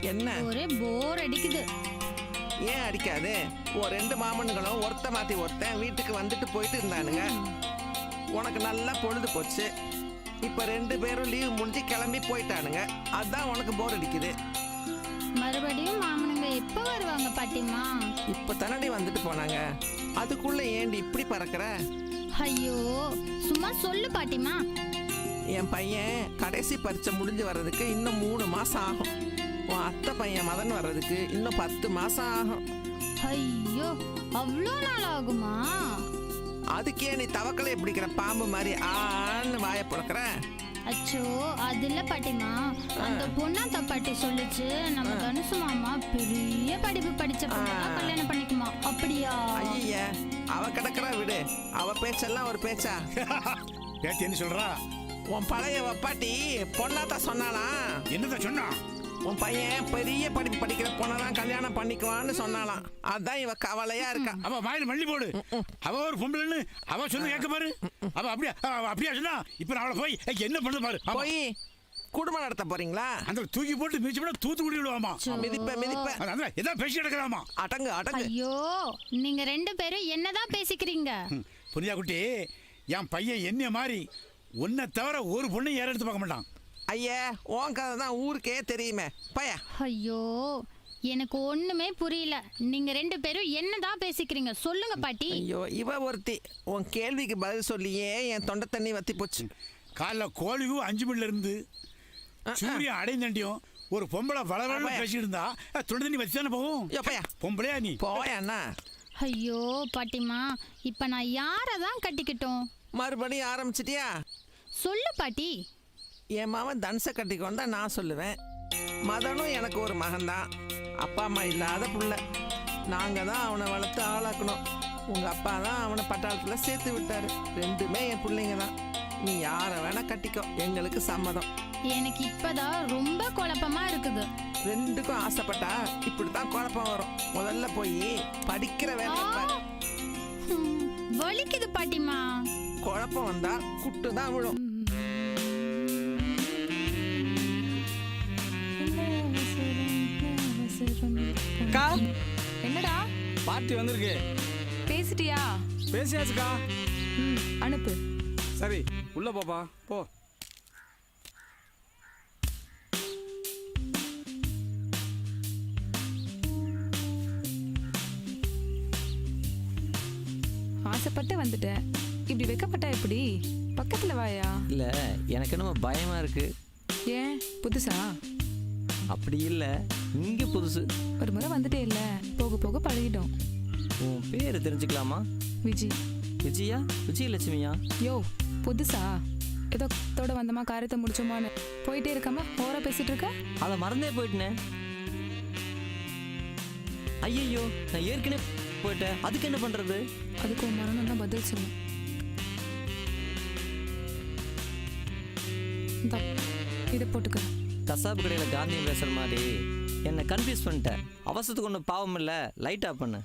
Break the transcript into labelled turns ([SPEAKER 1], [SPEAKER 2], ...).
[SPEAKER 1] என்ன?
[SPEAKER 2] ஒரே போர் அடிக்குது.
[SPEAKER 1] ஏன் அடிக்காது? ஒரு ரெண்டு மாமன்களும் ஒருத்த மாத்தி ஒருத்தன் வீட்டுக்கு வந்துட்டு போயிட்டு இருந்தானுங்க. உனக்கு நல்லா பொழுது போச்சு. இப்ப ரெண்டு பேரும் லீவ் முடிஞ்சு கிளம்பி போயிட்டானுங்க. அதான் உனக்கு போர் அடிக்குது.
[SPEAKER 2] மறுபடியும் மாமனுங்க எப்போ வருவாங்க பாட்டிமா
[SPEAKER 1] இப்ப தன்னடி வந்துட்டு போனாங்க. அதுக்குள்ள ஏண்டி இப்படி பறக்கிற?
[SPEAKER 2] ஐயோ சும்மா சொல்லு பாட்டிமா
[SPEAKER 1] என் பையன் கடைசி பரீட்சை முடிஞ்சு வர்றதுக்கு இன்னும் மூணு மாசம் ஆகும். உன் அத்தை பையன் மதன் வர்றதுக்கு இன்னும் பத்து மாசம் ஆகும்.
[SPEAKER 2] ஐயோ அவ்வளோ நாள் ஆகுமா?
[SPEAKER 1] அதுக்கே நீ தவக்கலை பிடிக்கிற பாம்பு மாதிரி ஆன்னு வாய புழக்கிற
[SPEAKER 2] அச்சோ அது இல்ல பாட்டிமா அந்த பொண்ணாத்த பாட்டி சொல்லுச்சு நம்ம தனுசு மாமா பெரிய படிப்பு படிச்ச பொண்ணா கல்யாணம் பண்ணிக்குமா? அப்படியா?
[SPEAKER 1] ஐய அவ கிடக்குறா விடு. அவ பேச்செல்லாம் ஒரு பேச்சா?
[SPEAKER 3] என்ன சொல்றா?
[SPEAKER 1] உன் பழைய வப்பாட்டி பொண்ணாத்தா சொன்னாலாம்
[SPEAKER 3] என்னதான் சொன்னா?
[SPEAKER 1] உன் பையன் பெரிய படிப்பு படிக்கிற பொண்ணெல்லாம் கல்யாணம் பண்ணிக்குவான்னு சொன்னாலாம் அதான் இவ கவலையா இருக்கா.
[SPEAKER 3] அவ வாயில மல்லி போடு. அவ ஒரு பொம்பளைன்னு அவ சொன்ன கேட்க பாரு. அவ அப்படியா அப்படியா சொன்னா இப்ப நான் அவளை போய் என்ன பண்ணு பாரு.
[SPEAKER 1] போய் குடும்பம் நடத்த போறீங்களா?
[SPEAKER 3] அந்த தூக்கி போட்டு மிதிச்சு போட தூத்துக்குடி விடுவாமா?
[SPEAKER 1] மிதிப்ப மிதிப்ப.
[SPEAKER 3] அதான் எதாவது பேசி கிடக்கலாமா
[SPEAKER 1] அடங்கு அடங்கு.
[SPEAKER 2] ஐயோ நீங்க ரெண்டு பேரும் என்னதான் பேசிக்கிறீங்க?
[SPEAKER 3] புரியா குட்டி என் பையன் என்னைய மாதிரி உன்னை தவிர ஒரு பொண்ணு யாரும் எடுத்து பார்க்க மாட்டான்.
[SPEAKER 1] ஐயா உன் கதை தான் ஊருக்கே தெரியுமே. பைய.
[SPEAKER 2] ஐயோ எனக்கு ஒண்ணுமே புரியல. நீங்க ரெண்டு பேரும் என்னதான் பேசிக்கிறீங்க? சொல்லுங்க பாட்டி.
[SPEAKER 1] ஐயோ இவ ஒருத்தி. உன் கேள்விக்கு பதில் சொல்லியே என் தொண்டை தண்ணி வத்தி போச்சு.
[SPEAKER 3] காலைல கோழிவும் அஞ்சு மணில இருந்து சூரியன் அடைந்தண்டியும் ஒரு பொம்பளை வளவளன்னு. பேசிட்டு இருந்தா தொண்டு தண்ணி வச்சு தானே போகும்?
[SPEAKER 1] ஐயோ, பையா.
[SPEAKER 3] பொம்பளையா நீ?
[SPEAKER 1] போயண்ணா
[SPEAKER 2] ஐயோ பாட்டிமா இப்ப நான் யாரை தான் கட்டிக்கிட்டோம்?
[SPEAKER 1] மறுபடியும் ஆரம்பிச்சிட்டியா?
[SPEAKER 2] சொல்லு பாட்டி.
[SPEAKER 1] என் மாவன் தனுசை கட்டிக்கொண்டா நான் சொல்லுவேன். மதனும் எனக்கு ஒரு மகன்தான். அப்பா அம்மா இல்லாத புள்ள. நாங்கள் தான் அவனை வளர்த்து ஆளாக்கணும். உங்கள் அப்பா தான் அவனை பட்டாளத்தில் சேர்த்து விட்டாரு. ரெண்டுமே என் பிள்ளைங்க தான். நீ யாரை வேணா கட்டிக்கோ. எங்களுக்கு சம்மதம்.
[SPEAKER 2] எனக்கு இப்பதான் ரொம்ப குழப்பமா இருக்குது.
[SPEAKER 1] ரெண்டுக்கும் ஆசைப்பட்டா இப்படி தான் குழப்பம் வரும். முதல்ல போய் படிக்கிற வேலை
[SPEAKER 2] வலிக்குது பாட்டிமா
[SPEAKER 1] குழப்பம் வந்தா குட்டு தான் விழும்.
[SPEAKER 4] அக்கா?
[SPEAKER 5] என்னடா?
[SPEAKER 4] பார்ட்டி வந்திருக்கு.
[SPEAKER 5] பேசிட்டியா?
[SPEAKER 4] பேசியாச்சுக்கா.
[SPEAKER 5] ம் அனுப்பு.
[SPEAKER 4] சரி உள்ள போப்பா. போ.
[SPEAKER 5] ஆசைப்பட்டு வந்துட்டேன். இப்படி வெக்கப்பட்டா எப்படி? பக்கத்துல வாயா?
[SPEAKER 6] இல்ல எனக்கு என்னமோ பயமா இருக்கு.
[SPEAKER 5] ஏன் புதுசா?
[SPEAKER 6] அப்படி இல்ல. இங்க புதுசு.
[SPEAKER 5] ஒரு முறை வந்துட்டே இல்ல. போக போக பழகிட்டோம்.
[SPEAKER 6] உன் பேர் தெரிஞ்சுக்கலாமா?
[SPEAKER 5] விஜி.
[SPEAKER 6] விஜயா? விஜயலட்சுமியா?
[SPEAKER 5] யோ புதுசா? ஏதோ தோட வந்தமா காரியத்தை முடிச்சோமான்னு. போயிட்டே இருக்காம ஓரா பேசிட்டு இருக்க?
[SPEAKER 6] அதை மறந்தே போயிட்டனே. ஐயையோ நான் ஏற்கனவே போயிட்டேன். அதுக்கு என்ன பண்றது?
[SPEAKER 5] அதுக்கு உன் மரணம் தான் பதில் சொல்லும் இதை போட்டுக்க.
[SPEAKER 6] கசாப்பு கடையில் காந்தியம் பேசுகிற மாதிரி. என்னை கன்ஃபியூஸ் பண்ணிட்டேன். அவசரத்துக்கு ஒன்றும் பாவம் இல்லை. லைட் ஆஃப் பண்ணு.